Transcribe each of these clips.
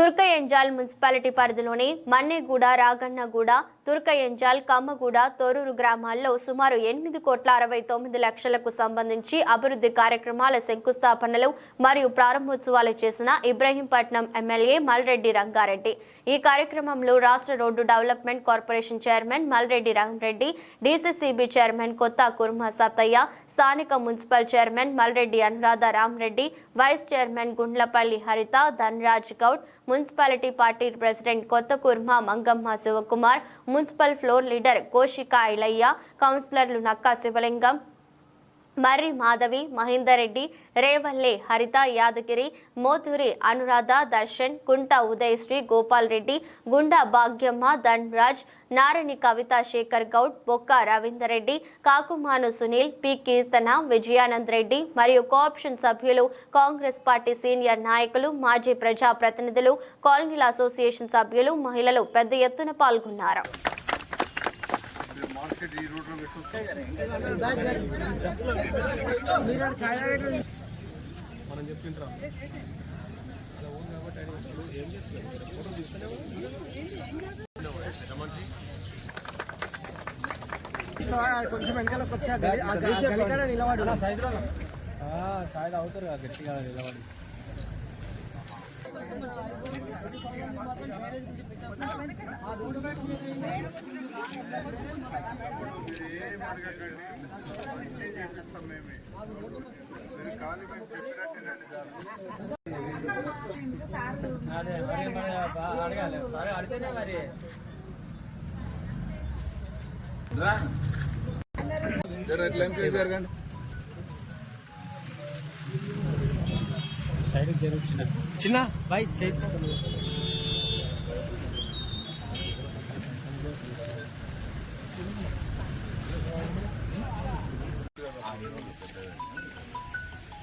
Turkayamjal municipality పరిధిలోని మన్నెగూడ రాగన్నగూడ తుర్కయంజాల్ కమ్మగూడ తొరూరు గ్రామాల్లో సుమారు ఎనిమిది కోట్ల అరవై తొమ్మిది లక్షలకు సంబంధించి అభివృద్ధి కార్యక్రమాల శంకుస్థాపనలు మరియు ప్రారంభోత్సవాలు చేసిన ఇబ్రహీంపట్నం ఎమ్మెల్యే మల్రెడ్డి రంగారెడ్డి. ఈ కార్యక్రమంలో రాష్ట్ర road development corporation chairman Malreddy Rangareddy DCCB chairman Kotha Kurma Sattaiah స్థానిక municipal chairman Malreddy Anuradha Ramareddy vice chairman Gundlapalli Haritha Dhanraj Goud municipality party president Kotha Kurma Mangamma Shivakumar municipal floor leader Koshika Ailaiah కౌన్సిలర్లు నక్కా శివలింగం మర్రి మాధవి మహేందర్ రెడ్డి రేవల్లే హరిత యాదగిరి మోతురి అనురాధ దర్శన్ కుంట ఉదయశ్రీ గోపాల్ రెడ్డి గుండా భాగ్యమ్మ ధన్రాజ్ నారణి కవిత Shekar Goud Bokka Ravinder Reddy Kakumanu Sunil P Keerthana Vijayanand Reddy మరియు cooption సభ్యులు Congress party senior నాయకులు మాజీ ప్రజా ప్రతినిధులు కాలనీల అసోసియేషన్ సభ్యులు మహిళలు పెద్ద ఎత్తున పాల్గొన్నారు మార్కెట్ ఈ రోడ్లో పెట్టు మనం చెప్పింటారా అలా ఉంది కాబట్టి ఆయన ఏం చేస్తున్నారు కొంచెం వెనకాలకు కదా గట్టిగా నిలబడి. అడగాలి సరే మరి సైడ్ చిన్న బాయ్ చేయి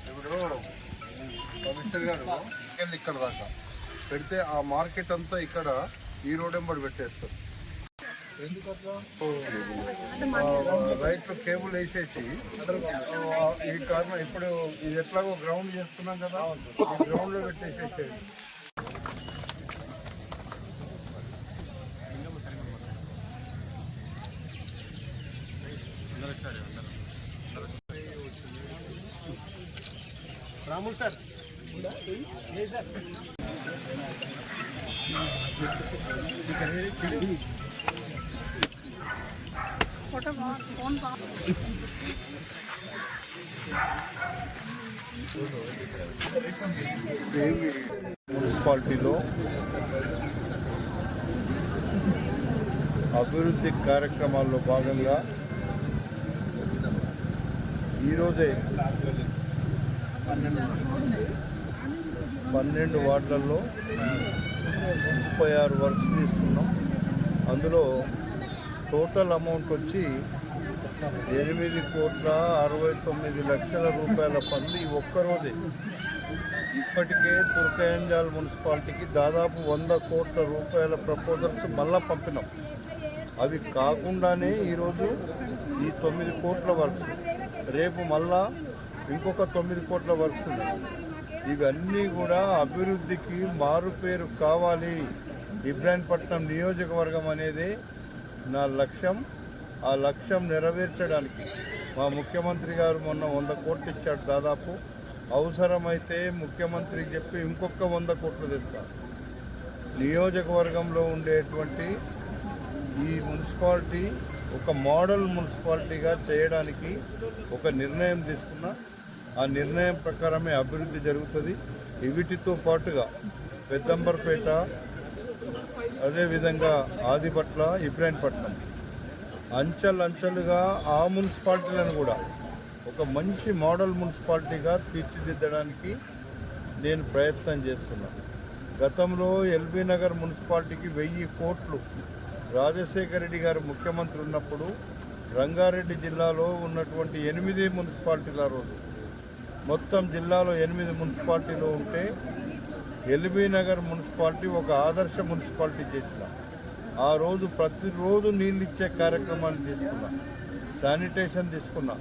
ఇప్పుడు కమిషనర్ గారు ఇక్కడ దాకా? పెడితే ఆ మార్కెట్ అంతా ఇక్కడ ఈ రోడ్ ఎంబడి పెట్టేస్తారు. రైట్ కేబుల్ వేసేసి ఈ కారణం ఇప్పుడు ఇది ఎట్లాగో గ్రౌండ్ చేస్తున్నాం కదా గ్రౌండ్లో పెట్టేసేసి రాముల్ సార్. మున్సిపాలిటీలో అభివృద్ధి కార్యక్రమాల్లో భాగంగా ఈరోజే పన్నెండు వార్డులలో ముప్పై ఆరు వర్క్స్ తీసుకున్నాం. అందులో టోటల్ అమౌంట్ వచ్చి ఎనిమిది కోట్ల అరవై తొమ్మిది లక్షల రూపాయల పనులు ఈ ఒక్కరోజే. ఇప్పటికే తుర్కయంజాల్ మున్సిపాలిటీకి దాదాపు వంద కోట్ల రూపాయల ప్రపోజల్స్ మళ్ళా పంపినాం. అవి కాకుండానే ఈరోజు ఈ తొమ్మిది కోట్ల వర్క్స్ రేపు మళ్ళా ఇంకొక తొమ్మిది కోట్ల వర్క్స్ ఉన్నాయి. ఇవన్నీ కూడా అభివృద్ధికి మారుపేరు కావాలి. ఇబ్రాహీంపట్నం నియోజకవర్గం అనేది నా లక్ష్యం. ఆ లక్ష్యం నెరవేర్చడానికి మా ముఖ్యమంత్రి గారు మొన్న వంద కోట్లు ఇచ్చాడు దాదాపు. అవసరమైతే ముఖ్యమంత్రికి చెప్పి ఇంకొక వంద కోట్లు తెస్తారు నియోజకవర్గంలో ఉండేటువంటి ఈ మున్సిపాలిటీ ఒక మోడల్ మున్సిపాలిటీగా చేయడానికి ఒక నిర్ణయం తీసుకున్నా. ఆ నిర్ణయం ప్రకారమే అభివృద్ధి జరుగుతుంది. వీటితో పాటుగా పెద్దంబర్పేట అదేవిధంగా ఆదిపట్ల ఇబ్రాహీంపట్నం అంచెలంచెలుగా ఆ మున్సిపాలిటీలను కూడా ఒక మంచి మోడల్ మున్సిపాలిటీగా తీర్చిదిద్దడానికి నేను ప్రయత్నం చేస్తున్నాను గతంలో ఎల్బీ నగర్ మున్సిపాలిటీకి వెయ్యి కోట్లు రాజశేఖర రెడ్డి గారు ముఖ్యమంత్రి ఉన్నప్పుడు రంగారెడ్డి జిల్లాలో ఉన్నటువంటి ఎనిమిది మున్సిపాలిటీల రోజు. మొత్తం జిల్లాలో ఎనిమిది మున్సిపాలిటీలు ఉంటే ఎల్బీ నగర్ మున్సిపాలిటీ ఒక ఆదర్శ మున్సిపాలిటీ చేసిన. ఆ రోజు ప్రతిరోజు నీళ్ళు ఇచ్చే కార్యక్రమాన్ని తీసుకున్నా. శానిటేషన్ తీసుకున్నా.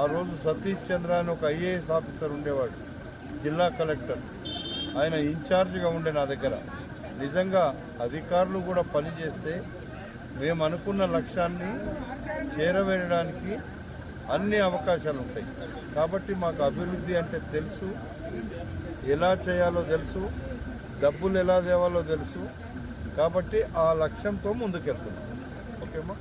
ఆ రోజు సతీష్ చంద్ర అని ఒక ఐఏఎస్ ఆఫీసర్ ఉండేవాడు జిల్లా కలెక్టర్. ఆయన ఇన్ఛార్జ్గా ఉండే నా దగ్గర. నిజంగా అధికారులు కూడా పనిచేస్తే మేము అనుకున్న లక్ష్యాన్ని చేరవేయడానికి అన్ని అవకాశాలు ఉంటాయి. కాబట్టి మాకు అభివృద్ధి అంటే తెలుసు. ఎలా చేయాలో తెలుసు. డబ్బులు ఎలా తేవాలో తెలుసు. కాబట్టి ఆ లక్ష్యంతో ముందుకెళ్తున్నాం. ఓకేమా?